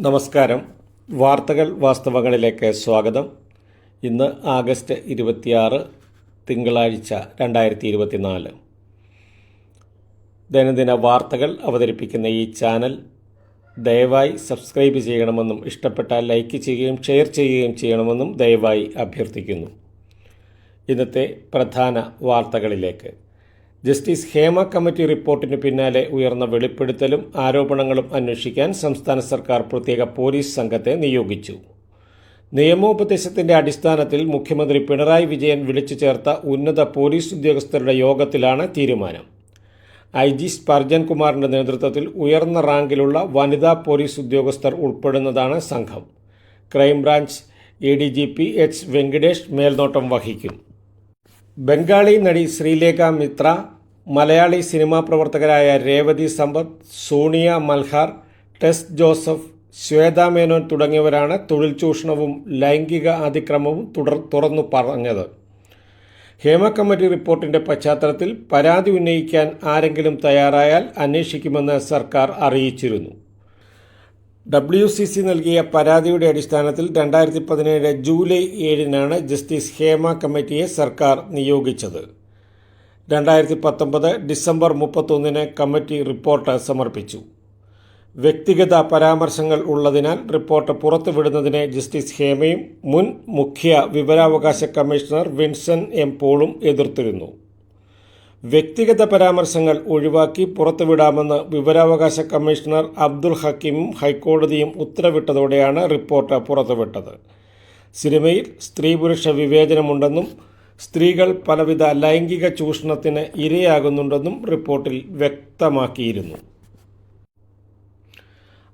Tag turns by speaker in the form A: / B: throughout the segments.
A: നമസ്കാരം. വാർത്തകൾ വാസ്തവങ്ങളിലേക്ക് സ്വാഗതം. ഇന്ന് ആഗസ്റ്റ് ഇരുപത്തിയാറ് തിങ്കളാഴ്ച രണ്ടായിരത്തി ഇരുപത്തിനാല് ദൈനംദിന വാർത്തകൾ അവതരിപ്പിക്കുന്ന ഈ ചാനൽ ദയവായി സബ്സ്ക്രൈബ് ചെയ്യണമെന്നും ഇഷ്ടപ്പെട്ടാൽ ലൈക്ക് ചെയ്യുകയും ഷെയർ ചെയ്യുകയും ചെയ്യണമെന്നും ദയവായി അഭ്യർത്ഥിക്കുന്നു. ഇന്നത്തെ പ്രധാന വാർത്തകളിലേക്ക്. ജസ്റ്റിസ് ഹേമ കമ്മിറ്റി റിപ്പോർട്ടിന് പിന്നാലെ ഉയർന്ന വെളിപ്പെടുത്തലും ആരോപണങ്ങളും അന്വേഷിക്കാൻ സംസ്ഥാന സർക്കാർ പ്രത്യേക പോലീസ് സംഘത്തെ നിയോഗിച്ചു. നിയമോപദേശത്തിന്റെ അടിസ്ഥാനത്തിൽ മുഖ്യമന്ത്രി പിണറായി വിജയൻ വിളിച്ചു ചേർത്ത ഉന്നത പോലീസ് ഉദ്യോഗസ്ഥരുടെ യോഗത്തിലാണ് തീരുമാനം. ഐ ജി സ്പർജൻ കുമാറിന്റെ നേതൃത്വത്തിൽ ഉയർന്ന റാങ്കിലുള്ള വനിതാ പോലീസ് ഉദ്യോഗസ്ഥർ ഉൾപ്പെടുന്നതാണ് സംഘം. Crime branch A D G P H Venkatesh മേൽനോട്ടം വഹിക്കും. ബംഗാളി നടി ശ്രീലേഖ മിത്ര മലയാളി സിനിമാ പ്രവർത്തകരായ രേവതി സമ്പത്ത് സോണിയ മൽഹാർ ടെസ് ജോസഫ് ശ്വേത മേനോൻ തുടങ്ങിയവരാണ് തൊഴിൽ ചൂഷണവും ലൈംഗിക അതിക്രമവും തുടർ തുറന്നു പറഞ്ഞത്. ഹേമ കമ്മിറ്റി റിപ്പോർട്ടിന്റെ പശ്ചാത്തലത്തിൽ പരാതി ഉന്നയിക്കാൻ ആരെങ്കിലും തയ്യാറായാൽ അന്വേഷിക്കുമെന്ന് സർക്കാർ അറിയിച്ചിരുന്നു. ഡബ്ല്യു സി സി നൽകിയ പരാതിയുടെ അടിസ്ഥാനത്തിൽ രണ്ടായിരത്തി പതിനേഴ് ജൂലൈ ഏഴിനാണ് ജസ്റ്റിസ് ഹേമ കമ്മിറ്റിയെ സർക്കാർ നിയോഗിച്ചത്. രണ്ടായിരത്തി പത്തൊമ്പത് ഡിസംബർ മുപ്പത്തൊന്നിന് കമ്മിറ്റി റിപ്പോർട്ട് സമർപ്പിച്ചു. വ്യക്തിഗത പരാമർശങ്ങൾ ഉള്ളതിനാൽ റിപ്പോർട്ട് പുറത്തുവിടുന്നതിനെ ജസ്റ്റിസ് ഹേമയും മുൻ മുഖ്യ വിവരാവകാശ കമ്മീഷണർ വിൻസൻ എം പോളും എതിർത്തിരുന്നു. വ്യക്തിഗത പരാമർശങ്ങൾ ഒഴിവാക്കി പുറത്തുവിടാമെന്ന് വിവരാവകാശ കമ്മീഷണർ അബ്ദുൽ ഹക്കീമും ഹൈക്കോടതിയും ഉത്തരവിട്ടതോടെയാണ് റിപ്പോർട്ട് പുറത്തുവിട്ടത്. സിനിമയിൽ സ്ത്രീ പുരുഷ വിവേചനമുണ്ടെന്നും സ്ത്രീകൾ പലവിധ ലൈംഗിക ചൂഷണത്തിന് ഇരയാകുന്നുണ്ടെന്നും റിപ്പോർട്ടിൽ വ്യക്തമാക്കിയിരുന്നു.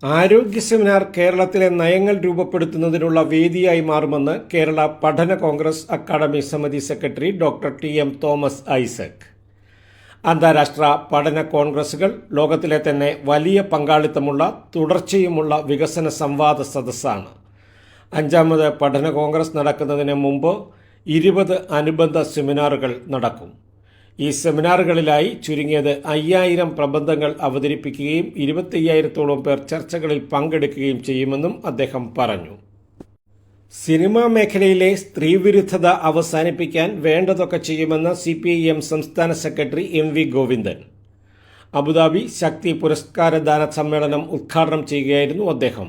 A: ആരോഗ്യ സെമിനാർ കേരളത്തിലെ നയങ്ങൾ രൂപപ്പെടുത്തുന്നതിനുള്ള വേദിയായി മാറുമെന്ന് കേരള പഠന കോൺഗ്രസ് അക്കാദമി സമിതി secretary doctor T M Thomas Isaac. അന്താരാഷ്ട്ര പഠന കോൺഗ്രസുകൾ ലോകത്തിലെ തന്നെ വലിയ പങ്കാളിത്തമുള്ള തുടർച്ചയുമുള്ള വികസന സംവാദ സദസ്സാണ്. അഞ്ചാമത് പഠന കോൺഗ്രസ് നടക്കുന്നതിന് മുമ്പ് ഇരുപത് അനുബന്ധ സെമിനാറുകൾ നടക്കും. ഈ സെമിനാറുകളിലായി ചുരുങ്ങിയത് അയ്യായിരം പ്രബന്ധങ്ങൾ അവതരിപ്പിക്കുകയും ഇരുപത്തയ്യായിരത്തോളം പേർ ചർച്ചകളിൽ പങ്കെടുക്കുകയും ചെയ്യുമെന്നും അദ്ദേഹം പറഞ്ഞു. സിനിമാ മേഖലയിലെ സ്ത്രീവിരുദ്ധത അവസാനിപ്പിക്കാൻ വേണ്ടതൊക്കെ ചെയ്യുമെന്ന് സി പി ഐ എം സംസ്ഥാന secretary M V Govindan. Abu Dhabi Shakti പുരസ്കാരദാന സമ്മേളനം ഉദ്ഘാടനം ചെയ്യുകയായിരുന്നു അദ്ദേഹം.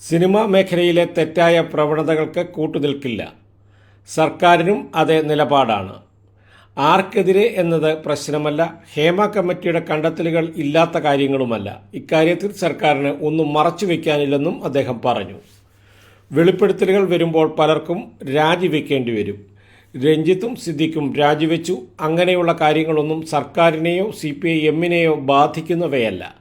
A: സിനിമാ മേഖലയിലെ തെറ്റായ പ്രവണതകൾക്ക് കൂട്ടുനിൽക്കില്ല. സർക്കാരിനും അതേ നിലപാടാണ്. ആർക്കെതിരെ എന്നത് പ്രശ്നമല്ല ഹേമ കമ്മിറ്റിയുടെ കണ്ടെത്തലുകൾ ഇല്ലാത്ത കാര്യങ്ങളുമല്ല. ഇക്കാര്യത്തിൽ സർക്കാരിന് ഒന്നും മറച്ചു വയ്ക്കാനില്ലെന്നും അദ്ദേഹം പറഞ്ഞു. വെളിപ്പെടുത്തലുകൾ വരുമ്പോൾ പലർക്കും രാജിവെക്കേണ്ടി വരും. രഞ്ജിത്തും സിദ്ദിഖും രാജിവെച്ചു. അങ്ങനെയുള്ള കാര്യങ്ങളൊന്നും സർക്കാരിനെയോ സി പി ഐ എമ്മിനെയോ ബാധിക്കുന്നവയല്ല.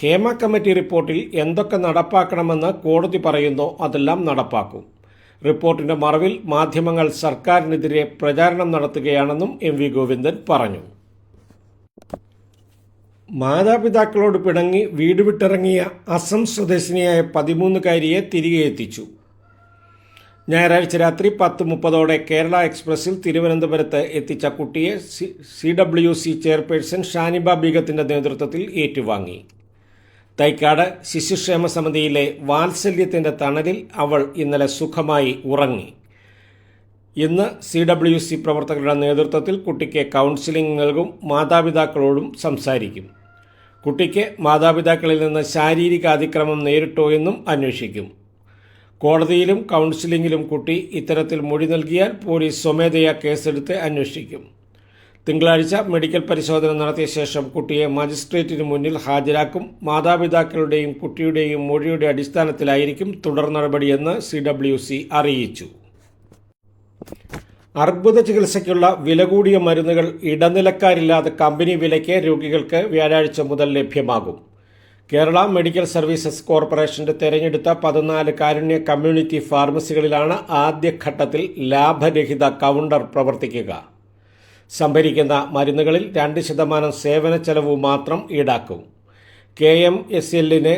A: ഹേമ കമ്മിറ്റി റിപ്പോർട്ടിൽ എന്തൊക്കെ നടപ്പാക്കണമെന്ന് കോടതി പറയുന്നോ അതെല്ലാം നടപ്പാക്കും. റിപ്പോർട്ടിന്റെ മറവിൽ മാധ്യമങ്ങൾ സർക്കാരിനെതിരെ പ്രചാരണം നടത്തുകയാണെന്നും എം വി ഗോവിന്ദൻ പറഞ്ഞു. മാതാപിതാക്കളോട് പിണങ്ങി വീട് വിട്ടിറങ്ങിയ അസം സ്വദേശിനിയായ പതിമൂന്നുകാരിയെ തിരികെ എത്തിച്ചു. ഞായറാഴ്ച രാത്രി പത്ത് മുപ്പതോടെ കേരള എക്സ്പ്രസിൽ തിരുവനന്തപുരത്ത് എത്തിച്ച കുട്ടിയെ C W C chairperson Shaniba ബീഗത്തിന്റെ നേതൃത്വത്തിൽ ഏറ്റുവാങ്ങി. തൈക്കാട് ശിശുക്ഷേമ സമിതിയിലെ വാത്സല്യത്തിന്റെ തണലിൽ അവൾ ഇന്നലെ സുഖമായി ഉറങ്ങി. ഇന്ന് സി ഡബ്ല്യു സി പ്രവർത്തകരുടെ നേതൃത്വത്തിൽ കുട്ടിക്ക് കൗൺസിലിംഗ് നൽകും മാതാപിതാക്കളോടും സംസാരിക്കും. കുട്ടിക്ക് മാതാപിതാക്കളിൽ നിന്ന് ശാരീരിക അതിക്രമം നേരിട്ടോ എന്നും അന്വേഷിക്കും. കോടതിയിലും കൗൺസിലിംഗിലും കുട്ടി ഇത്തരത്തിൽ മൊഴി നൽകിയാൽ പോലീസ് സ്വമേധയാ കേസെടുത്ത് അന്വേഷിക്കും. തിങ്കളാഴ്ച മെഡിക്കൽ പരിശോധന നടത്തിയ ശേഷം കുട്ടിയെ മജിസ്ട്രേറ്റിന് മുന്നിൽ ഹാജരാക്കും. മാതാപിതാക്കളുടെയും കുട്ടിയുടെയും മൊഴിയുടെ അടിസ്ഥാനത്തിലായിരിക്കും തുടർ നടപടിയെന്ന് സി ഡബ്ല്യു സി അറിയിച്ചു. അർബുദ ചികിത്സയ്ക്കുള്ള വില കൂടിയ മരുന്നുകൾ ഇടനിലക്കാരില്ലാതെ കമ്പനി വിലയ്ക്ക് രോഗികൾക്ക് വ്യാഴാഴ്ച മുതൽ ലഭ്യമാകും. കേരള മെഡിക്കൽ സർവീസസ് കോർപ്പറേഷന്റെ തെരഞ്ഞെടുത്ത പതിനാല് കാരുണ്യ കമ്മ്യൂണിറ്റി ഫാർമസികളിലാണ് ആദ്യഘട്ടത്തിൽ ലാഭരഹിത കൗണ്ടർ പ്രവർത്തിക്കുക. സംഭരിക്കുന്ന മരുന്നുകളിൽ രണ്ട് ശതമാനം സേവന ചെലവ് മാത്രം ഈടാക്കും. കെ എം എസ് എല്ലിന്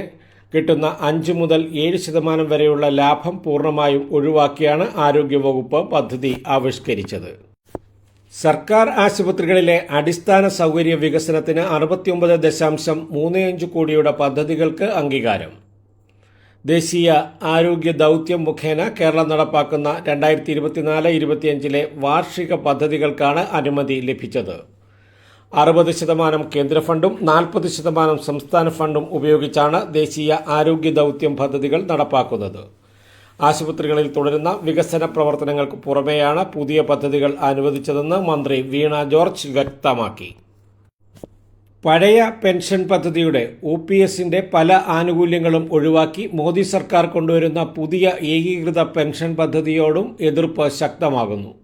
A: കിട്ടുന്ന അഞ്ച് മുതൽ ഏഴ് ശതമാനം വരെയുള്ള ലാഭം പൂർണമായും ഒഴിവാക്കിയാണ് ആരോഗ്യവകുപ്പ് പദ്ധതി ആവിഷ്കരിച്ചത്. സർക്കാർ ആശുപത്രികളിലെ അടിസ്ഥാന സൗകര്യ വികസനത്തിന് അറുപത്തിയൊമ്പത് ദശാംശം മൂന്ന് അഞ്ച് കോടിയുടെ പദ്ധതികൾക്ക് അംഗീകാരം. ദേശീയ ആരോഗ്യ ദൗത്യം മുഖേന കേരളം നടപ്പാക്കുന്ന രണ്ടായിരത്തി ഇരുപത്തിനാല് ഇരുപത്തിയഞ്ചിലെ വാർഷിക പദ്ധതികൾക്കാണ് അനുമതി ലഭിച്ചത്. അറുപത് ശതമാനം കേന്ദ്ര ഫണ്ടും നാൽപ്പത് ശതമാനം സംസ്ഥാന ഫണ്ടും ഉപയോഗിച്ചാണ് ദേശീയ ആരോഗ്യ ദൗത്യം പദ്ധതികൾ നടപ്പാക്കുന്നത്. ആശുപത്രികളിൽ തുടരുന്ന വികസന പ്രവർത്തനങ്ങൾക്ക് പുറമെയാണ് പുതിയ പദ്ധതികൾ അനുവദിച്ചതെന്ന് മന്ത്രി വീണ ജോർജ് വ്യക്തമാക്കി. പഴയ പെൻഷൻ പദ്ധതിയുടെ ഒ പി എസിന്റെ പല ആനുകൂല്യങ്ങളും ഒഴിവാക്കി മോദി സർക്കാർ കൊണ്ടുവരുന്ന പുതിയ ഏകീകൃത പെൻഷൻ പദ്ധതിയോടും എതിർപ്പ് ശക്തമാകുന്നു.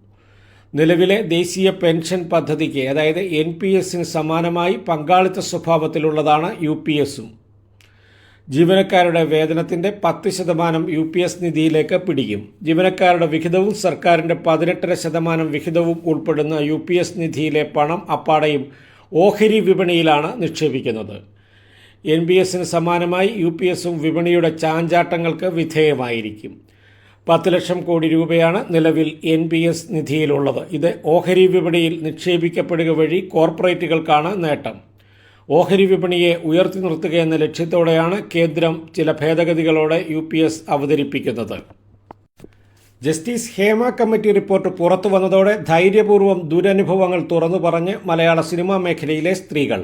A: നിലവിലെ ദേശീയ പെൻഷൻ പദ്ധതിക്ക് അതായത് എൻ പി എസിന് സമാനമായി പങ്കാളിത്ത സ്വഭാവത്തിലുള്ളതാണ് യു പി എസും. ജീവനക്കാരുടെ വേതനത്തിന്റെ പത്ത് ശതമാനം യു പി എസ് നിധിയിലേക്ക് പിടിക്കും. ജീവനക്കാരുടെ വിഹിതവും സർക്കാരിന്റെ പതിനെട്ടര ശതമാനം വിഹിതവും ഉൾപ്പെടുന്ന യു പി എസ് നിധിയിലെ പണം അപ്പാടെയും ഓഹരി വിപണിയിലാണ് നിക്ഷേപിക്കുന്നത്. എൻ ബി എസിന് സമാനമായി യു പി എസും വിപണിയുടെ ചാഞ്ചാട്ടങ്ങൾക്ക് വിധേയമായിരിക്കും. പത്ത് ലക്ഷം കോടി രൂപയാണ് നിലവിൽ എൻ പി എസ് നിധിയിലുള്ളത്. ഇത് ഓഹരി വിപണിയിൽ നിക്ഷേപിക്കപ്പെടുക വഴി കോർപ്പറേറ്റുകൾക്കാണ് നേട്ടം. ഓഹരി വിപണിയെ ഉയർത്തി നിർത്തുക എന്ന ലക്ഷ്യത്തോടെയാണ് കേന്ദ്രം ചില ഭേദഗതികളോടെ യു അവതരിപ്പിക്കുന്നത്. ജസ്റ്റിസ് ഹേമ കമ്മിറ്റി റിപ്പോർട്ട് പുറത്തു വന്നതോടെ ധൈര്യപൂർവം ദുരനുഭവങ്ങൾ തുറന്നു പറഞ്ഞ് മലയാള സിനിമാ മേഖലയിലെ സ്ത്രീകൾ.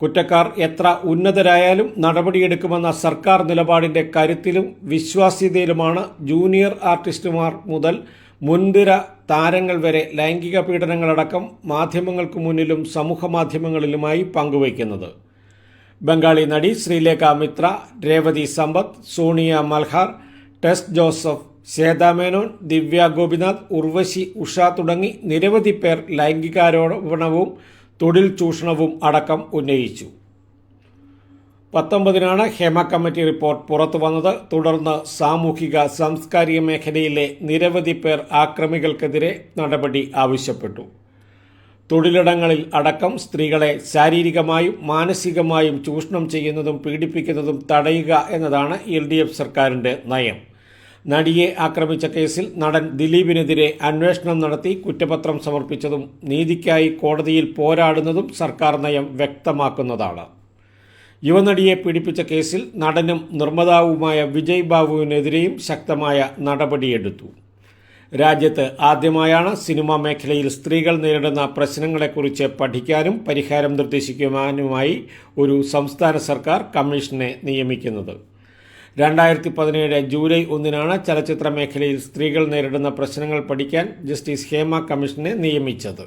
A: കുറ്റക്കാർ എത്ര ഉന്നതരായാലും നടപടിയെടുക്കുമെന്ന സർക്കാർ നിലപാടിന്റെ കരുത്തിലും വിശ്വാസ്യതയിലുമാണ് ജൂനിയർ ആർട്ടിസ്റ്റുമാർ മുതൽ മുൻതിര താരങ്ങൾ വരെ ലൈംഗിക പീഡനങ്ങളടക്കം മാധ്യമങ്ങൾക്ക് മുന്നിലും സമൂഹ മാധ്യമങ്ങളിലുമായി പങ്കുവയ്ക്കുന്നത്. ബംഗാളി നടി ശ്രീലേഖ മിത്ര രേവതി സമ്പത്ത് സോണിയ മൽഹാർ ടെസ് ജോസഫ് ശ്വേത മേനോൻ ദിവ്യ ഗോപിനാഥ് ഉർവശി ഉഷ തുടങ്ങി നിരവധി പേർ ലൈംഗികാരോപണവും തൊഴിൽ ചൂഷണവും അടക്കം ഉന്നയിച്ചു. പത്തൊമ്പതിനാണ് ഹേമ കമ്മിറ്റി റിപ്പോർട്ട് പുറത്തു വന്നത്. തുടർന്ന് സാമൂഹിക സാംസ്കാരിക മേഖലയിലെ നിരവധി പേർ ആക്രമികൾക്കെതിരെ നടപടി ആവശ്യപ്പെട്ടു. തൊഴിലിടങ്ങളിൽ അടക്കം സ്ത്രീകളെ ശാരീരികമായും മാനസികമായും ചൂഷണം ചെയ്യുന്നതും പീഡിപ്പിക്കുന്നതും തടയുക എന്നതാണ് എൽ സർക്കാരിന്റെ നയം. നടിയെ ആക്രമിച്ച കേസിൽ നടൻ ദിലീപിനെതിരെ അന്വേഷണം നടത്തി കുറ്റപത്രം സമർപ്പിച്ചതും നീതിക്കായി കോടതിയിൽ പോരാടുന്നതും സർക്കാർ നയം വ്യക്തമാക്കുന്നതാണ്. യുവനടിയെ പീഡിപ്പിച്ച കേസിൽ നടനും നിർമ്മാതാവുമായ വിജയ് ബാബുവിനെതിരെയും ശക്തമായ നടപടിയെടുത്തു. രാജ്യത്ത് ആദ്യമായാണ് സിനിമാ മേഖലയിൽ സ്ത്രീകൾ നേരിടുന്ന പ്രശ്നങ്ങളെക്കുറിച്ച് പഠിക്കാനും പരിഹാരം നിർദ്ദേശിക്കുവാനുമായി ഒരു സംസ്ഥാന സർക്കാർ കമ്മീഷനെ നിയമിക്കുന്നത്. രണ്ടായിരത്തി പതിനേഴ് ജൂലൈ ഒന്നിനാണ് ചലച്ചിത്ര മേഖലയിൽ സ്ത്രീകൾ നേരിടുന്ന പ്രശ്നങ്ങൾ പഠിക്കാൻ ജസ്റ്റിസ് ഹേമ കമ്മീഷനെ നിയമിച്ചത്.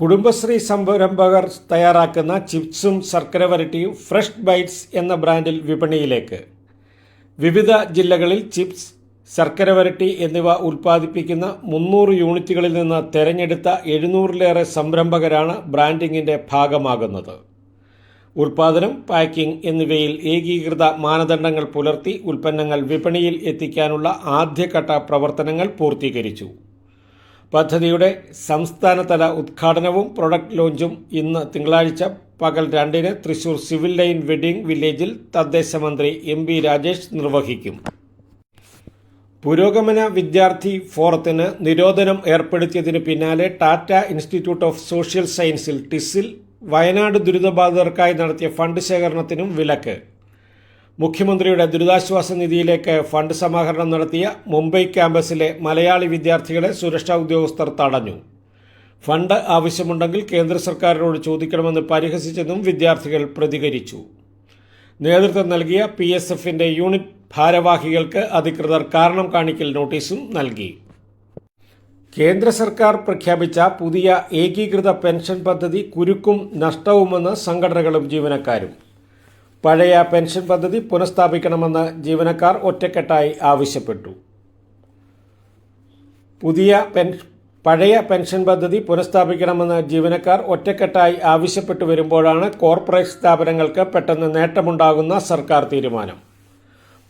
A: കുടുംബശ്രീ സംരംഭകർ തയ്യാറാക്കുന്ന ചിപ്സും ശർക്കര വരട്ടിയും ഫ്രഷ് ബൈറ്റ്സ് എന്ന ബ്രാൻഡിൽ വിപണിയിലേക്ക്. വിവിധ ജില്ലകളിൽ ചിപ്സ് ശർക്കര വരട്ടി എന്നിവ ഉൽപ്പാദിപ്പിക്കുന്ന മുന്നൂറ് യൂണിറ്റുകളിൽ നിന്ന് തെരഞ്ഞെടുത്ത എഴുന്നൂറിലേറെ സംരംഭകരാണ് ബ്രാൻഡിങ്ങിന്റെ ഭാഗമാകുന്നത്. ഉൽപാദനം പാക്കിംഗ് എന്നിവയിൽ ഏകീകൃത മാനദണ്ഡങ്ങൾ പുലർത്തി ഉൽപ്പന്നങ്ങൾ വിപണിയിൽ എത്തിക്കാനുള്ള ആദ്യഘട്ട പ്രവർത്തനങ്ങൾ പൂർത്തീകരിച്ചു. പദ്ധതിയുടെ സംസ്ഥാനതല ഉദ്ഘാടനവും പ്രൊഡക്റ്റ് ലോഞ്ചും ഇന്ന് തിങ്കളാഴ്ച പകൽ രണ്ടിന് തൃശൂർ സിവിൽ ലൈൻ വെഡിംഗ് വില്ലേജിൽ തദ്ദേശ മന്ത്രി എം ബി രാജേഷ് നിർവഹിക്കും. പുരോഗമന വിദ്യാർത്ഥി ഫോറത്തിന് നിരോധനം ഏർപ്പെടുത്തിയതിനു പിന്നാലെ ടാറ്റ ഇൻസ്റ്റിറ്റ്യൂട്ട് ഓഫ് സോഷ്യൽ സയൻസിൽ ടിസിൽ വയനാട് ദുരിതബാധിതർക്കായി നടത്തിയ ഫണ്ട് ശേഖരണത്തിനും വിലക്ക്. മുഖ്യമന്ത്രിയുടെ ദുരിതാശ്വാസ നിധിയിലേക്ക് ഫണ്ട് സമാഹരണം നടത്തിയ മുംബൈ ക്യാമ്പസിലെ മലയാളി വിദ്യാർത്ഥികളെ സുരക്ഷാ ഉദ്യോഗസ്ഥർ തടഞ്ഞു. ഫണ്ട് ആവശ്യമുണ്ടെങ്കിൽ കേന്ദ്ര സർക്കാരിനോട് ചോദിക്കണമെന്ന് പരിഹസിച്ചെന്നും വിദ്യാർത്ഥികൾ പ്രതികരിച്ചു. നേതൃത്വം നൽകിയ പി എസ് എഫിന്റെ യൂണിറ്റ് ഭാരവാഹികൾക്ക് അധികൃതർ കാരണം കാണിക്കൽ നോട്ടീസും നൽകി. കേന്ദ്ര സർക്കാർ പ്രഖ്യാപിച്ച പുതിയ ഏകീകൃത പെൻഷൻ പദ്ധതി കുരുക്കും നഷ്ടവുമെന്ന് സംഘടനകളും ജീവനക്കാരും. പഴയ പെൻഷൻ പദ്ധതി പുനഃസ്ഥാപിക്കണമെന്ന് ജീവനക്കാർ ഒറ്റക്കെട്ടായി ആവശ്യപ്പെട്ടു. പുതിയ പഴയ പെൻഷൻ പദ്ധതി പുനഃസ്ഥാപിക്കണമെന്ന് ജീവനക്കാർ ഒറ്റക്കെട്ടായി ആവശ്യപ്പെട്ടു വരുമ്പോഴാണ് കോർപ്പറേറ്റ് സ്ഥാപനങ്ങൾക്ക് പെട്ടെന്ന് നേട്ടമുണ്ടാകുന്ന സർക്കാർ തീരുമാനം.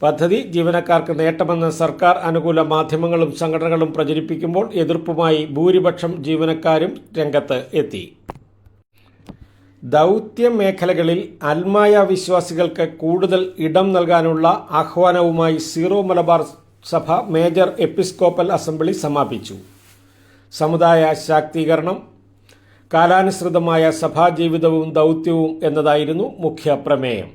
A: പദ്ധതി ജീവനക്കാർക്ക് നേട്ടമെന്ന് സർക്കാർ അനുകൂല മാധ്യമങ്ങളും സംഘടനകളും പ്രചരിപ്പിക്കുമ്പോൾ എതിർപ്പുമായി ഭൂരിപക്ഷം ജീവനക്കാരും രംഗത്ത് എത്തി. ദൗത്യ മേഖലകളിൽ അൽമായ വിശ്വാസികൾക്ക് കൂടുതൽ ഇടം നൽകാനുള്ള ആഹ്വാനവുമായി സീറോ മലബാർ സഭ മേജർ എപ്പിസ്കോപ്പൽ അസംബ്ലി സമാപിച്ചു. സമുദായ ശാക്തീകരണം കാലാനുസൃതമായ സഭാജീവിതവും ദൗത്യവും എന്നതായിരുന്നു മുഖ്യ പ്രമേയം.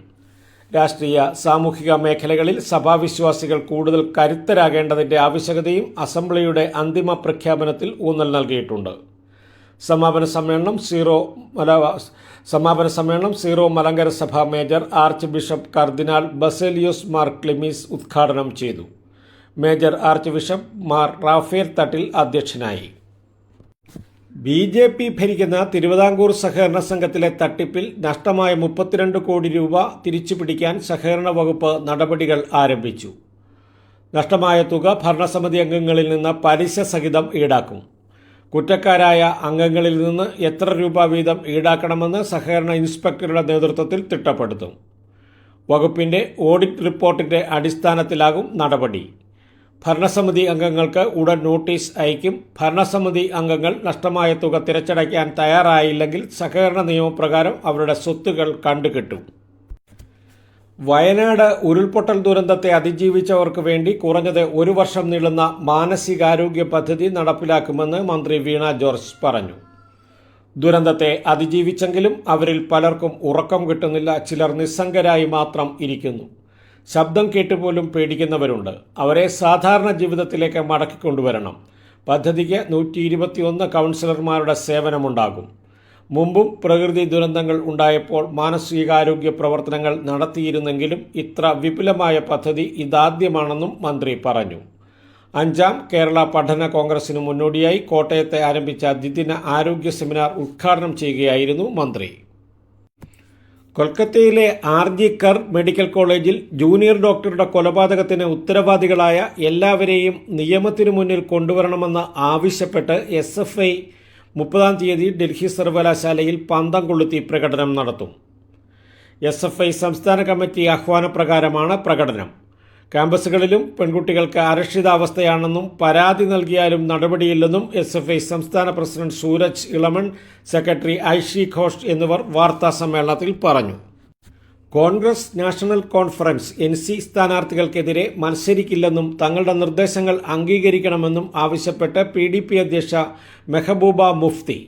A: രാഷ്ട്രീയ സാമൂഹിക മേഖലകളിൽ സഭാവിശ്വാസികൾ കൂടുതൽ കരുത്തരാകേണ്ടതിന്റെ ആവശ്യകതയും അസംബ്ലിയുടെ അന്തിമ പ്രഖ്യാപനത്തിൽ ഊന്നൽ നൽകിയിട്ടുണ്ട്. സമാപന സമ്മേളനം സീറോ സമാപന സമ്മേളനം സീറോ മലങ്കര സഭ major archbishop cardinal Baselios Mar Cleemis ഉദ്ഘാടനം ചെയ്തു. Major arch bishop Mar Raphael Thattil അധ്യക്ഷനായി. ബി ജെ പി ഭരിക്കുന്ന തിരുവിതാംകൂർ സഹകരണ സംഘത്തിലെ തട്ടിപ്പിൽ നഷ്ടമായ മുപ്പത്തിരണ്ട് കോടി രൂപ തിരിച്ചു പിടിക്കാൻ സഹകരണ വകുപ്പ് നടപടികൾ ആരംഭിച്ചു. നഷ്ടമായ തുക ഭരണസമിതി അംഗങ്ങളിൽ നിന്ന് പലിശ സഹിതം ഈടാക്കും. കുറ്റക്കാരായ അംഗങ്ങളിൽ നിന്ന് എത്ര രൂപ വീതം ഈടാക്കണമെന്ന് സഹകരണ ഇൻസ്പെക്ടറുടെ നേതൃത്വത്തിൽ തിട്ടപ്പെടുത്തും. വകുപ്പിന്റെ ഓഡിറ്റ് റിപ്പോർട്ടിന്റെ അടിസ്ഥാനത്തിലാകും നടപടി. ഭരണസമിതി അംഗങ്ങൾക്ക് ഉടൻ നോട്ടീസ് അയക്കും. ഭരണസമിതി അംഗങ്ങൾ നഷ്ടമായ തുക തിരച്ചടയ്ക്കാൻ തയ്യാറായില്ലെങ്കിൽ സഹകരണ നിയമപ്രകാരം അവരുടെ സ്വത്തുകൾ കണ്ടുകിട്ടും. വയനാട് ഉരുൾപൊട്ടൽ ദുരന്തത്തെ അതിജീവിച്ചവർക്ക് വേണ്ടി കുറഞ്ഞത് ഒരു വർഷം നീളുന്ന മാനസികാരോഗ്യ പദ്ധതി നടപ്പിലാക്കുമെന്ന് മന്ത്രി വീണ ജോർജ് പറഞ്ഞു. ദുരന്തത്തെ അതിജീവിച്ചെങ്കിലും അവരിൽ പലർക്കും ഉറക്കം കിട്ടുന്നില്ല. ചിലർ നിസ്സംഗരായി മാത്രം ഇരിക്കുന്നു. ശബ്ദം കേട്ടുപോലും പേടിക്കുന്നവരുണ്ട്. അവരെ സാധാരണ ജീവിതത്തിലേക്ക് മടക്കിക്കൊണ്ടുവരണം പദ്ധതിക്ക് നൂറ്റി ഇരുപത്തിയൊന്ന് കൗൺസിലർമാരുടെ സേവനമുണ്ടാകും. മുമ്പും പ്രകൃതി ദുരന്തങ്ങൾ ഉണ്ടായപ്പോൾ മാനസികാരോഗ്യ പ്രവർത്തനങ്ങൾ നടത്തിയിരുന്നെങ്കിലും ഇത്ര വിപുലമായ പദ്ധതി ഇതാദ്യമാണെന്നും മന്ത്രി പറഞ്ഞു. അഞ്ചാം കേരള പഠന കോൺഗ്രസിന് മുന്നോടിയായി കോട്ടയത്തെ ആരംഭിച്ച ദ്വിദിന ആരോഗ്യ സെമിനാർ ഉദ്ഘാടനം ചെയ്യുകയായിരുന്നു മന്ത്രി. കൊൽക്കത്തയിലെ ആർ ജി കർ മെഡിക്കൽ കോളേജിൽ ജൂനിയർ ഡോക്ടറുടെ കൊലപാതകത്തിന് ഉത്തരവാദികളായ എല്ലാവരെയും നിയമത്തിനു മുന്നിൽ കൊണ്ടുവരണമെന്ന് ആവശ്യപ്പെട്ട് എസ് എഫ് ഐ മുപ്പതാം തീയതി ഡൽഹി സർവകലാശാലയിൽ പന്തം കൊളുത്തി പ്രകടനം നടത്തും. എസ് എഫ് ഐ സംസ്ഥാന കമ്മിറ്റി ആഹ്വാനപ്രകാരമാണ് പ്രകടനം. ക്യാമ്പസുകളിലും പെൺകുട്ടികൾക്ക് അരക്ഷിതാവസ്ഥയാണെന്നും പരാതി നൽകിയാലും നടപടിയില്ലെന്നും എസ് എഫ് ഐ സംസ്ഥാന പ്രസിഡന്റ് സൂരജ് ഇളമൺ സെക്രട്ടറി ഐഷി ഘോഷ് എന്നിവർ വാർത്താ സമ്മേളനത്തിൽ പറഞ്ഞു. Congress national conference N C സ്ഥാനാർത്ഥികൾക്കെതിരെ മത്സരിക്കില്ലെന്നും തങ്ങളുടെ നിർദ്ദേശങ്ങൾ അംഗീകരിക്കണമെന്നും ആവശ്യപ്പെട്ട് പി ഡി പി അധ്യക്ഷ മെഹബൂബ മുഫ്തി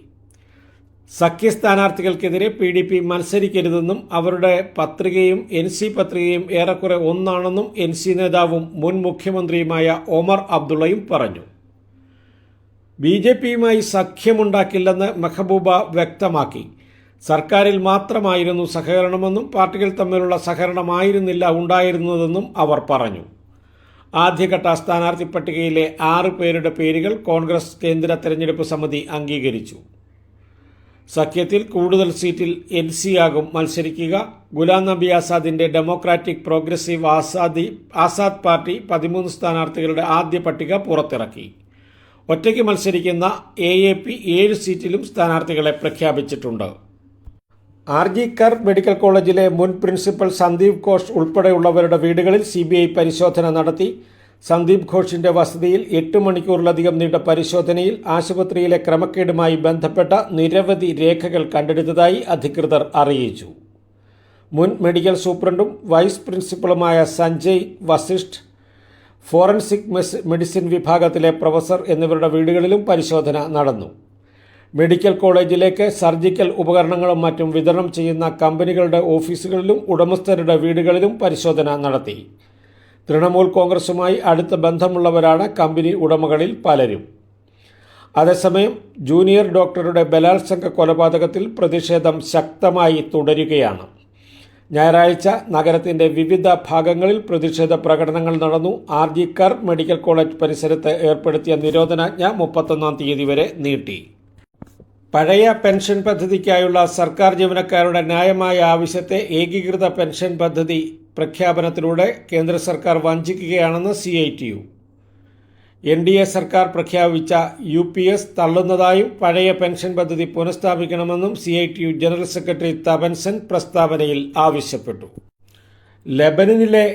A: സഖ്യ സ്ഥാനാർത്ഥികൾക്കെതിരെ പി ഡി പി മത്സരിക്കരുതെന്നും അവരുടെ പത്രികയും എൻ സി പത്രികയും ഏറെക്കുറെ ഒന്നാണെന്നും എൻ സി നേതാവും മുൻ മുഖ്യമന്ത്രിയുമായ ഒമർ അബ്ദുള്ളയും പറഞ്ഞു. ബി ജെ പിയുമായി സഖ്യമുണ്ടാക്കില്ലെന്ന് മെഹബൂബ വ്യക്തമാക്കി. സർക്കാരിൽ മാത്രമായിരുന്നു സഹകരണമെന്നും പാർട്ടികൾ തമ്മിലുള്ള സഹകരണമായിരുന്നില്ല ഉണ്ടായിരുന്നതെന്നും അവർ പറഞ്ഞു. ആദ്യഘട്ട സ്ഥാനാർത്ഥി പട്ടികയിലെ ആറ് പേരുടെ പേരുകൾ കോൺഗ്രസ് കേന്ദ്ര തെരഞ്ഞെടുപ്പ് സമിതി അംഗീകരിച്ചു. സഖ്യത്തിൽ കൂടുതൽ സീറ്റിൽ എൻ സി ആകും മത്സരിക്കുക. Ghulam Nabi ആസാദിന്റെ democratic progressive Azadi Azad party പതിമൂന്ന് സ്ഥാനാർത്ഥികളുടെ ആദ്യ പട്ടിക പുറത്തിറക്കി. ഒറ്റയ്ക്ക് മത്സരിക്കുന്ന എ എ പി ഏഴ് സീറ്റിലും സ്ഥാനാർത്ഥികളെ പ്രഖ്യാപിച്ചിട്ടുണ്ട്. ആർ ജി കർ മെഡിക്കൽ കോളേജിലെ മുൻ പ്രിൻസിപ്പൽ സന്ദീപ് ഘോഷ് ഉൾപ്പെടെയുള്ളവരുടെ വീടുകളിൽ സി പരിശോധന നടത്തി. സന്ദീപ് ഘോഷിന്റെ വസതിയിൽ എട്ട് മണിക്കൂറിലധികം നീണ്ട പരിശോധനയിൽ ആശുപത്രിയിലെ ക്രമക്കേടുമായി ബന്ധപ്പെട്ട നിരവധി രേഖകൾ കണ്ടെടുത്തതായി അധികൃതർ അറിയിച്ചു. മുൻ മെഡിക്കൽ സൂപ്രണ്ടും വൈസ് പ്രിൻസിപ്പളുമായ സഞ്ജയ് വസിഷ്ഠ് ഫോറൻസിക് മെഡിസിൻ വിഭാഗത്തിലെ പ്രൊഫസർ എന്നിവരുടെ വീടുകളിലും പരിശോധന നടന്നു. മെഡിക്കൽ കോളേജിലേക്ക് സർജിക്കൽ ഉപകരണങ്ങളും മറ്റും വിതരണം ചെയ്യുന്ന കമ്പനികളുടെ ഓഫീസുകളിലും ഉടമസ്ഥരുടെ വീടുകളിലും പരിശോധന നടത്തി. തൃണമൂൽ കോൺഗ്രസുമായി അടുത്ത ബന്ധമുള്ളവരാണ് കമ്പനി ഉടമകളിൽ പലരും. അതേസമയം ജൂനിയർ ഡോക്ടറുടെ ബലാത്സംഗ കൊലപാതകത്തിൽ പ്രതിഷേധം ശക്തമായി തുടരുകയാണ്. ഞായറാഴ്ച നഗരത്തിന്റെ വിവിധ ഭാഗങ്ങളിൽ പ്രതിഷേധ പ്രകടനങ്ങൾ നടന്നു. R G Kar medical college പരിസരത്ത് ഏർപ്പെടുത്തിയ നിരോധനാജ്ഞ മുപ്പത്തൊന്നാം തീയതി വരെ നീട്ടി. പഴയ പെൻഷൻ പദ്ധതിക്കായുള്ള സർക്കാർ ജീവനക്കാരുടെ ന്യായമായ ആവശ്യത്തെ ഏകീകൃത പെൻഷൻ പദ്ധതി പ്രഖ്യാപനത്തിലൂടെ കേന്ദ്ര സർക്കാർ വഞ്ചിക്കുകയാണെന്ന് C I T U. N D A സർക്കാർ പ്രഖ്യാപിച്ച യു പി എസ് തള്ളുന്നതായും പഴയ പെൻഷൻ പദ്ധതി പുനഃസ്ഥാപിക്കണമെന്നും C I T U general secretary Tapan Sen പ്രസ്താവനയിൽ ആവശ്യപ്പെട്ടു. ലെബനനിലെ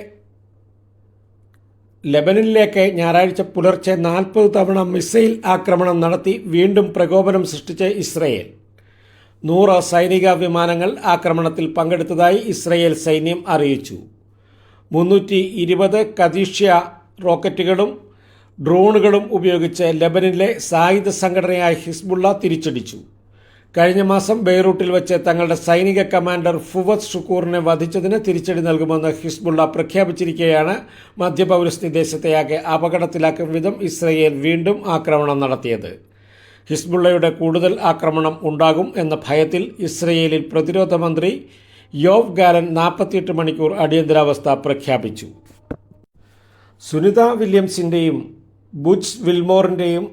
A: ലെബനനിലേക്ക് ഞായറാഴ്ച പുലർച്ചെ നാൽപ്പത് തവണ മിസൈൽ ആക്രമണം നടത്തി വീണ്ടും പ്രകോപനം സൃഷ്ടിച്ച ഇസ്രയേൽ. നൂറ് സൈനിക വിമാനങ്ങൾ ആക്രമണത്തിൽ പങ്കെടുത്തതായി ഇസ്രയേൽ സൈന്യം അറിയിച്ചു. മുന്നൂറ്റി ഇരുപത് കദീഷ്യ റോക്കറ്റുകളും ഡ്രോണുകളും ഉപയോഗിച്ച് ലബനിലെ സായുധ സംഘടനയായ ഹിസ്ബുള്ള തിരിച്ചടിച്ചു. കഴിഞ്ഞ മാസം ബെയ്റൂട്ടിൽ വെച്ച് തങ്ങളുടെ സൈനിക കമാൻഡർ ഫുവത് ഷുക്കൂറിനെ വധിച്ചതിന് തിരിച്ചടി നൽകുമെന്ന് ഹിസ്ബുള്ള പ്രഖ്യാപിച്ചിരിക്കെയാണ് മധ്യപൗരസ്ത്യ ദേശത്തെയാകെ അപകടത്തിലാക്കും വിധം ഇസ്രയേൽ വീണ്ടും ആക്രമണം നടത്തിയത്. ഹിസ്ബുള്ളയുടെ കൂടുതൽ ആക്രമണം ഉണ്ടാകും എന്ന ഭയത്തിൽ ഇസ്രയേലിൽ പ്രതിരോധ മന്ത്രി യോവ് ഗാലൻ നാൽപ്പത്തിയെട്ട് മണിക്കൂർ അടിയന്തരാവസ്ഥ പ്രഖ്യാപിച്ചു. സുനിത വില്യംസിന്റെയും ബുജ് വിൽമോറിന്റെയും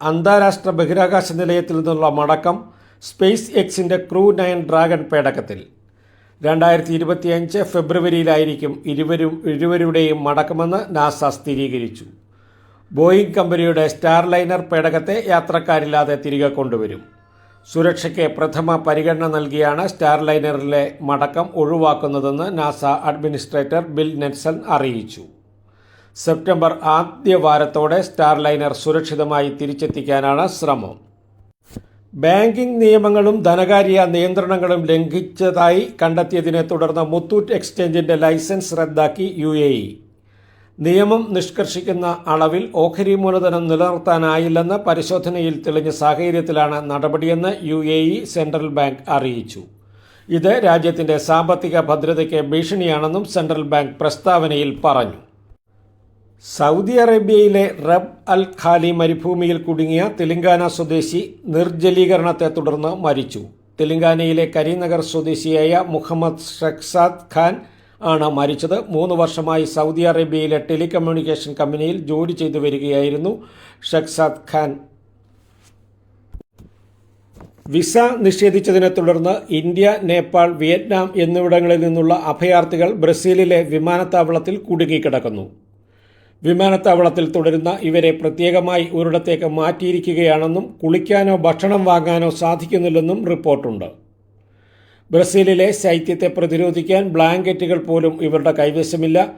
A: അന്താരാഷ്ട്ര ബഹിരാകാശ നിലയത്തിൽ നിന്നുള്ള മടക്കം സ്പേസ് എക്സിന്റെ ക്രൂ നയൻ ഡ്രാഗൺ പേടകത്തിൽ. രണ്ടായിരത്തി ഇരുപത്തിയഞ്ച് ഫെബ്രുവരിയിലായിരിക്കും ഇരുവരും ഇരുവരുടെയും മടക്കമെന്ന് നാസ സ്ഥിരീകരിച്ചു. ബോയിങ് കമ്പനിയുടെ സ്റ്റാർലൈനർ പേടകത്തെ യാത്രക്കാരില്ലാതെ തിരികെ കൊണ്ടുവരും. സുരക്ഷയ്ക്ക് പ്രഥമ പരിഗണന നൽകിയാണ് സ്റ്റാർലൈനറിലെ മടക്കം ഒഴിവാക്കുന്നതെന്ന് നാസ അഡ്മിനിസ്ട്രേറ്റർ ബിൽ നെൽസൺ അറിയിച്ചു. സെപ്റ്റംബർ ആദ്യ വാരത്തോടെ സ്റ്റാർലൈനർ സുരക്ഷിതമായി തിരിച്ചെത്തിക്കാനാണ് ശ്രമം. ബാങ്കിംഗ് നിയമങ്ങളും ധനകാര്യ നിയന്ത്രണങ്ങളും ലംഘിച്ചതായി കണ്ടെത്തിയതിനെ തുടർന്ന് മുത്തൂറ്റ് എക്സ്ചേഞ്ചിന്റെ ലൈസൻസ് റദ്ദാക്കി യു നിയമം നിഷ്കർഷിക്കുന്ന അളവിൽ ഓഹരി മൂലധനം നിലനിർത്താനായില്ലെന്ന് പരിശോധനയിൽ തെളിഞ്ഞ സാഹചര്യത്തിലാണ് നടപടിയെന്ന് U A E central bank അറിയിച്ചു. ഇത് രാജ്യത്തിന്റെ സാമ്പത്തിക ഭദ്രതയ്ക്ക് ഭീഷണിയാണെന്നും സെൻട്രൽ ബാങ്ക് പ്രസ്താവനയിൽ പറഞ്ഞു. സൗദി അറേബ്യയിലെ റബ് അൽ ഖാലി മരുഭൂമിയിൽ കുടുങ്ങിയ തെലങ്കാന സ്വദേശി നിർജലീകരണത്തെ തുടർന്ന് മരിച്ചു. തെലങ്കാനയിലെ കരീനഗർ സ്വദേശിയായ മുഹമ്മദ് ഷക്സാദ് ഖാൻ ആണ് മരിച്ചത്. മൂന്ന് വർഷമായി സൗദി അറേബ്യയിലെ ടെലികമ്മ്യൂണിക്കേഷൻ കമ്പനിയിൽ ജോലി ചെയ്തു വരികയായിരുന്നു ഷക്സാദ് ഖാൻ. വിസ നിഷേധിച്ചതിനെ തുടർന്ന് ഇന്ത്യ നേപ്പാൾ വിയറ്റ്നാം എന്നിവിടങ്ങളിൽ നിന്നുള്ള അഭയാർത്ഥികൾ ബ്രസീലിലെ വിമാനത്താവളത്തിൽ കുടുങ്ങിക്കിടക്കുന്നു. വിമാനത്താവളത്തിൽ തുടരുന്ന ഇവരെ പ്രത്യേകമായി ഒരിടത്തേക്ക് മാറ്റിയിരിക്കുകയാണെന്നും കുളിക്കാനോ ഭക്ഷണം വാങ്ങാനോ സാധിക്കുന്നില്ലെന്നും റിപ്പോർട്ടുണ്ട്. ബ്രസീലിലെ ശൈത്യത്തെ പ്രതിരോധിക്കാൻ ബ്ലാങ്കറ്റുകൾ പോലും ഇവരുടെ കൈവശമില്ല.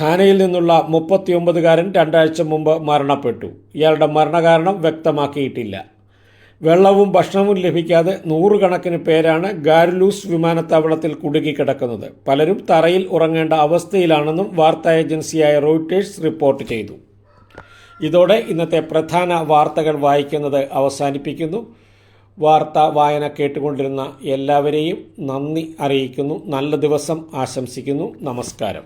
A: ഖാനയിൽ നിന്നുള്ള മുപ്പത്തിയൊമ്പതുകാരൻ രണ്ടാഴ്ച മുമ്പ് മരണപ്പെട്ടു. ഇയാളുടെ മരണകാരണം വ്യക്തമാക്കിയിട്ടില്ല. വെള്ളവും ഭക്ഷണവും ലഭിക്കാതെ നൂറുകണക്കിന് പേരാണ് ഗാരുലൂസ് വിമാനത്താവളത്തിൽ കുടുങ്ങിക്കിടക്കുന്നത്. പലരും തറയിൽ ഉറങ്ങേണ്ട അവസ്ഥയിലാണെന്നും വാർത്താ ഏജൻസിയായ റോയിട്ടേഴ്സ് റിപ്പോർട്ട് ചെയ്തു. ഇതോടെ ഇന്നത്തെ പ്രധാന വാർത്തകൾ വായിക്കുന്നത് അവസാനിപ്പിക്കുന്നു. വാർത്ത വായന കേട്ടുകൊണ്ടിരുന്ന എല്ലാവരെയും നന്ദി അറിയിക്കുന്നു. നല്ല ദിവസം ആശംസിക്കുന്നു. നമസ്കാരം.